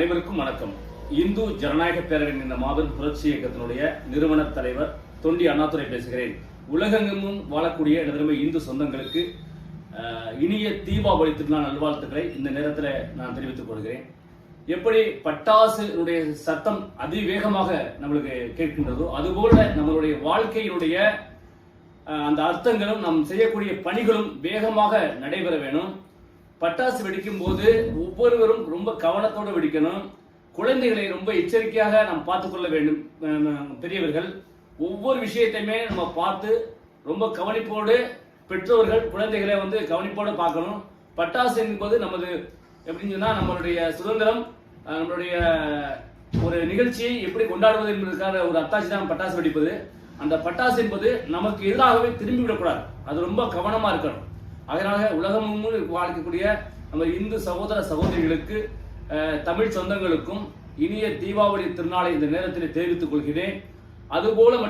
அனைவருக்கும் வணக்கம். இந்து ஜனநாயக பேரவையின் இந்த மாபெரும் புரட்சி இயக்கத்தினுடைய நிறுவன தலைவர் தொண்டி அண்ணாதுரை பேசுகிறேன். உலகெங்கும் வாழக்கூடிய எனதுமே இந்து சொந்தங்களுக்கு இனிய தீபாவளி திருநாள் நல்வாழ்த்துக்களை இந்த நேரத்தில் நான் தெரிவித்துக் கொள்கிறேன். எப்படி பட்டாசுடைய சத்தம் அதிவேகமாக நம்மளுக்கு கேட்கின்றதோ அதுபோல நம்மளுடைய வாழ்க்கையினுடைய அந்த அர்த்தங்களும் நாம் செய்யக்கூடிய பணிகளும் வேகமாக நடைபெற வேணும். பட்டாசு வெடிக்கும் போது ஒவ்வொருவரும் ரொம்ப கவனத்தோடு வெடிக்கணும். குழந்தைகளை ரொம்ப எச்சரிக்கையாக நாம் பார்த்துக்கொள்ள வேண்டும். பெரியவர்கள் ஒவ்வொரு விஷயத்தையுமே நம்ம பார்த்து ரொம்ப கவனிப்போடு பெற்றோர்கள் குழந்தைகளை வந்து கவனிப்போடு பார்க்கணும். பட்டாசு என்பது நமது எப்படின்னு சொன்னால் நம்மளுடைய சுதந்திரம் நம்மளுடைய ஒரு நிகழ்ச்சியை எப்படி கொண்டாடுவது என்பதற்கான ஒரு அத்தாட்சி தான் பட்டாசு வெடிப்பது. அந்த பட்டாசு என்பது நமக்கு எதிராகவே திரும்பி விடக்கூடாது அது ரொம்ப கவனமாக இருக்கணும். அதனால உலகமும் வாழ்க்கக்கூடிய நம்ம இந்து சகோதர சகோதரிகளுக்கு தமிழ் சொந்தங்களுக்கும் இனிய தீபாவளி திருநாளை இந்த நேரத்தில் தெரிவித்துக் கொள்கிறேன். அதுபோல மட்டும்